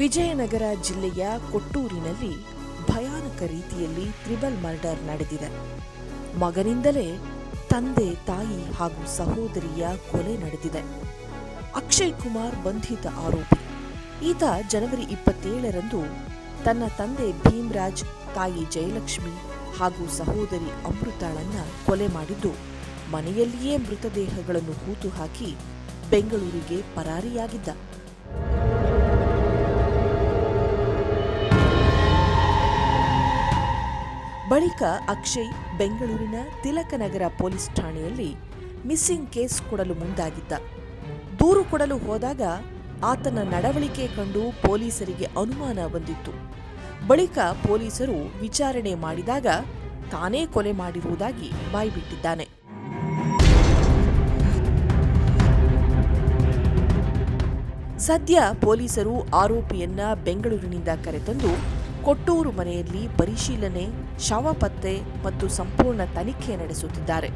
ವಿಜಯನಗರ ಜಿಲ್ಲೆಯ ಕೊಟ್ಟೂರಿನಲ್ಲಿ ಭಯಾನಕ ರೀತಿಯಲ್ಲಿ ತ್ರಿಬಲ್ ಮರ್ಡರ್ ನಡೆದಿದೆ. ಮಗನಿಂದಲೇ ತಂದೆ, ತಾಯಿ ಹಾಗೂ ಸಹೋದರಿಯ ಕೊಲೆ ನಡೆದಿದೆ. ಅಕ್ಷಯ್ ಕುಮಾರ್ ಬಂಧಿತ ಆರೋಪಿ. ಈತ ಜನವರಿ ಇಪ್ಪತ್ತೇಳರಂದು ತನ್ನ ತಂದೆ ಭೀಮ್ರಾಜ್, ತಾಯಿ ಜಯಲಕ್ಷ್ಮಿ ಹಾಗೂ ಸಹೋದರಿ ಅಮೃತಾಳನ್ನ ಕೊಲೆ ಮಾಡಿದ್ದು, ಮನೆಯಲ್ಲಿಯೇ ಮೃತದೇಹಗಳನ್ನು ಹೂತು ಹಾಕಿ ಬೆಂಗಳೂರಿಗೆ ಪರಾರಿಯಾಗಿದ್ದ. ಬಳಿಕ ಅಕ್ಷಯ್ ಬೆಂಗಳೂರಿನ ತಿಲಕನಗರ ಪೊಲೀಸ್ ಠಾಣೆಯಲ್ಲಿ ಮಿಸ್ಸಿಂಗ್ ಕೇಸ್ ಕೊಡಲು ಮುಂದಾಗಿದ್ದ. ದೂರು ಕೊಡಲು ಹೋದಾಗ ಆತನ ನಡವಳಿಕೆ ಕಂಡು ಪೊಲೀಸರಿಗೆ ಅನುಮಾನ ಬಂದಿತ್ತು. ಬಳಿಕ ಪೊಲೀಸರು ವಿಚಾರಣೆ ಮಾಡಿದಾಗ ತಾನೇ ಕೊಲೆ ಮಾಡಿರುವುದಾಗಿ ಬಾಯ್ಬಿಟ್ಟಿದ್ದಾನೆ. ಸದ್ಯ ಪೊಲೀಸರು ಆರೋಪಿಯನ್ನ ಬೆಂಗಳೂರಿನಿಂದ ಕರೆತಂದು ಕೊಟ್ಟೂರು ಮನೆಯಲ್ಲಿ ಪರಿಶೀಲನೆ, ಶವ ಪತ್ತೆ ಮತ್ತು ಸಂಪೂರ್ಣ ತನಿಖೆ ನಡೆಸುತ್ತಿದ್ದಾರೆ.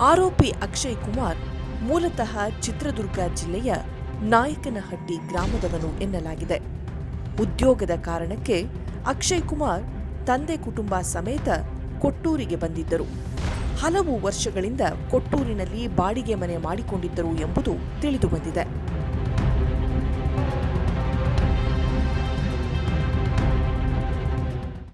ಆರೋಪಿ ಅಕ್ಷಯ್ ಕುಮಾರ್ ಮೂಲತಃ ಚಿತ್ರದುರ್ಗ ಜಿಲ್ಲೆಯ ನಾಯಕನಹಟ್ಟಿ ಗ್ರಾಮದವನು ಎನ್ನಲಾಗಿದೆ. ಉದ್ಯೋಗದ ಕಾರಣಕ್ಕೆ ಅಕ್ಷಯ್ ಕುಮಾರ್ ತಂದೆ ಕುಟುಂಬ ಸಮೇತ ಕೊಟ್ಟೂರಿಗೆ ಬಂದಿದ್ದರು. ಹಲವು ವರ್ಷಗಳಿಂದ ಕೊಟ್ಟೂರಿನಲ್ಲಿ ಬಾಡಿಗೆ ಮನೆ ಮಾಡಿಕೊಂಡಿದ್ದರು ಎಂಬುದು ತಿಳಿದುಬಂದಿದೆ.